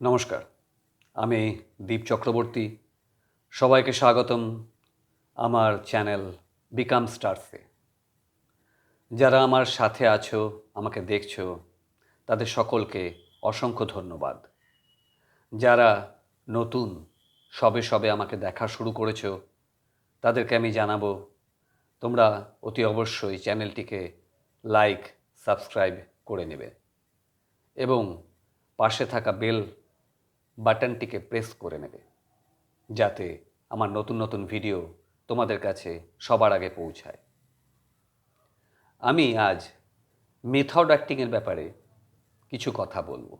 নমস্কার, আমি দীপ চক্রবর্তী। সবাইকে স্বাগতম আমার চ্যানেল বিকাম স্টারসে। যারা আমার সাথে আছো, আমাকে দেখছ, তাদের সকলকে অসংখ্য ধন্যবাদ। যারা নতুন, সবে সবে আমাকে দেখা শুরু করেছ, তাদেরকে আমি জানাব, তোমরা অতি অবশ্যই চ্যানেলটিকে লাইক, সাবস্ক্রাইব করে নেবে এবং পাশে থাকা বেল বাটনটিকে প্রেস করে নেবে, যাতে আমার নতুন নতুন ভিডিও তোমাদের কাছে সবার আগে পৌঁছায়। আমি আজ মেথড অ্যাক্টিংয়ের ব্যাপারে কিছু কথা বলব।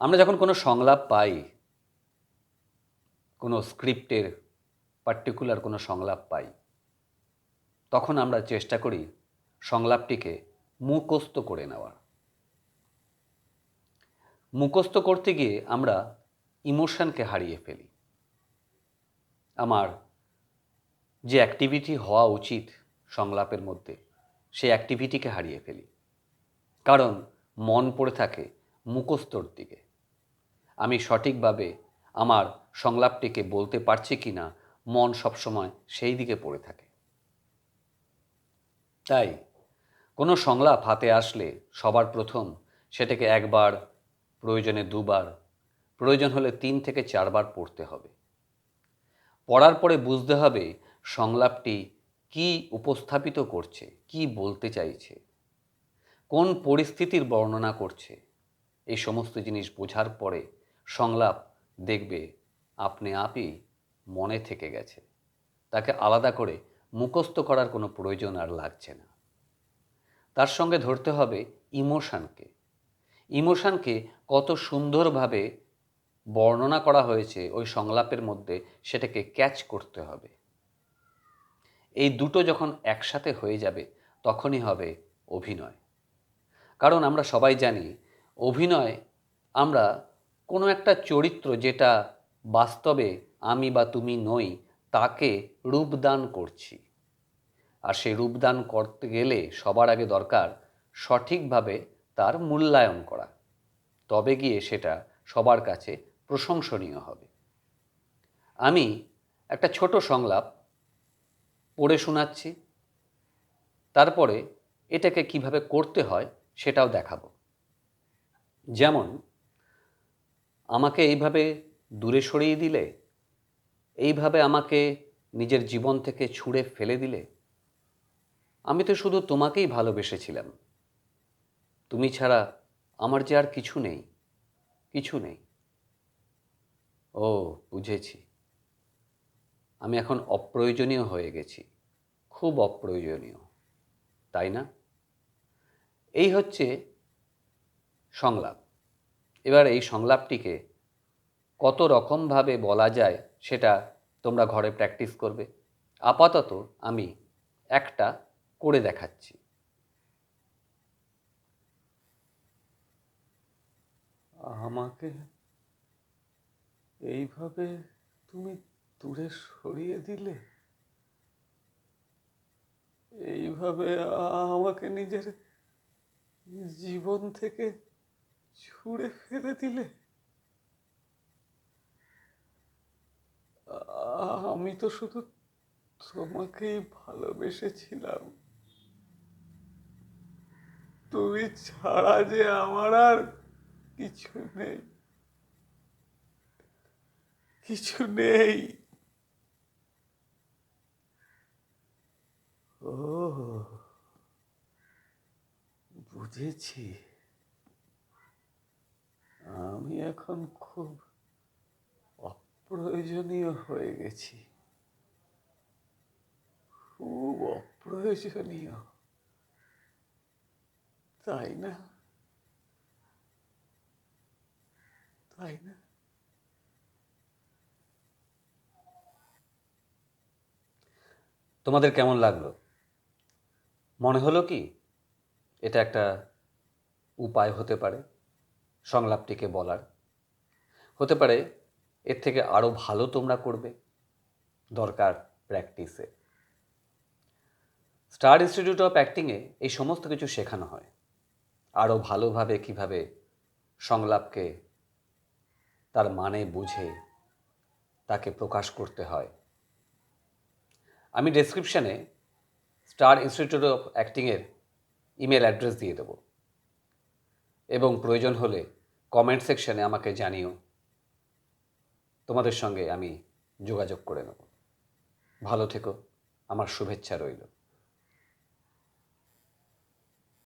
আমরা যখন কোনো সংলাপ পাই, কোনো স্ক্রিপ্টের পার্টিকুলার কোনো সংলাপ পাই, তখন আমরা চেষ্টা করি সংলাপটিকে মুখস্থ করে নেওয়ার। মুখস্থ করতে গিয়ে আমরা ইমোশনকে হারিয়ে ফেলি। আমার যে অ্যাক্টিভিটি হওয়া উচিত সংলাপের মধ্যে, সেই অ্যাক্টিভিটিকে হারিয়ে ফেলি। কারণ মন পড়ে থাকে মুখস্থর দিকে। আমি সঠিকভাবে আমার সংলাপটিকে বলতে পারছি কি না মন সবসময় সেই দিকে পড়ে থাকে। তাই কোনো সংলাপ হাতে আসলে সবার প্রথম সেটাকে একবার প্রয়োজনে দুবার, প্রয়োজন হলে তিন থেকে চারবার পড়তে হবে। পড়ার পরে বুঝতে হবে সংলাপটি কি উপস্থাপিত করছে, কি বলতে চাইছে, কোন পরিস্থিতির বর্ণনা করছে। এই সমস্ত জিনিস বোঝার পরে সংলাপ দেখবে আপনি আপই মনে থেকে গেছে। তাকে আলাদা করে মুখস্থ করার কোনো প্রয়োজন আর লাগছে না। তার সঙ্গে ধরতে হবে ইমোশানকে। ইমোশানকে কত সুন্দরভাবে বর্ণনা করা হয়েছে ওই সংলাপের মধ্যে সেটাকে ক্যাচ করতে হবে। এই দুটো যখন একসাথে হয়ে যাবে, তখনই হবে অভিনয়। কারণ আমরা সবাই জানি, অভিনয় আমরা কোনো একটা চরিত্র যেটা বাস্তবে আমি বা তুমি নই, তাকে রূপদান করছি। আর সেই রূপদান করতে গেলে সবার আগে দরকার সঠিকভাবে তার মূল্যায়ন করা। তবে গিয়ে সেটা সবার কাছে প্রশংসনীয় হবে। আমি একটা ছোট সংলাপ পড়ে শোনাচ্ছি, তারপরে এটাকে কীভাবে করতে হয় সেটাও দেখাবো। যেমন, আমাকে এইভাবে দূরে সরিয়ে দিলে, এইভাবে আমাকে নিজের জীবন থেকে ছুঁড়ে ফেলে দিলে, আমি তো শুধু তোমাকেই ভালোবেসেছিলাম। তুমি ছাড়া আমার যে আর কিছু নেই কিছু নেই। ও, বুঝেছি। আমি এখন অপ্রয়োজনীয় হয়ে গেছি, খুব অপ্রয়োজনীয়, তাই না? এই হচ্ছে সংলাপ। এবার এই সংলাপটিকে কত রকমভাবে বলা যায় সেটা তোমরা ঘরে প্র্যাকটিস করবে। আপাতত আমি একটা করে দেখাচ্ছি। আমাকে এইভাবে তুমি দূরে সরিয়ে দিলে? এইভাবে আমাকে নিজের জীবন থেকে ছুঁড়ে ফেলে দিলে? আমি তো শুধু তোমাকেই ভালোবেসেছিলাম। তুমি ছাড়া যে আমার আর কিছু নেই। কিছু নেই। ও, বুঝেছি। আমি এখন খুব অপ্রয়োজনীয় হয়ে গেছি। খুব অপ্রয়োজনীয়। তাই না? তোমাদের কেমন লাগল? মনে হলো কি, এটা একটা উপায় হতে পারে, সংলাপটিকে বলার। হতে পারে এর থেকে আরও ভালো তোমরা করবে, দরকার প্র্যাকটিসে। স্টার ইনস্টিটিউট অফ অ্যাক্টিংয়ে এই সমস্ত কিছু শেখানো হয়। আরও ভালোভাবে কীভাবে সংলাপকে তার মানে বুঝে তাকে প্রকাশ করতে হয়। আমি ডেসক্রিপশানে স্টার ইনস্টিটিউট অফ অ্যাক্টিংয়ের ইমেল অ্যাড্রেস দিয়ে দেবো এবং প্রয়োজন হলে কমেন্ট সেকশানে আমাকে জানিও। তোমাদের সঙ্গে আমি যোগাযোগ করে নেব। ভালো থেকো, আমার শুভেচ্ছা রইল।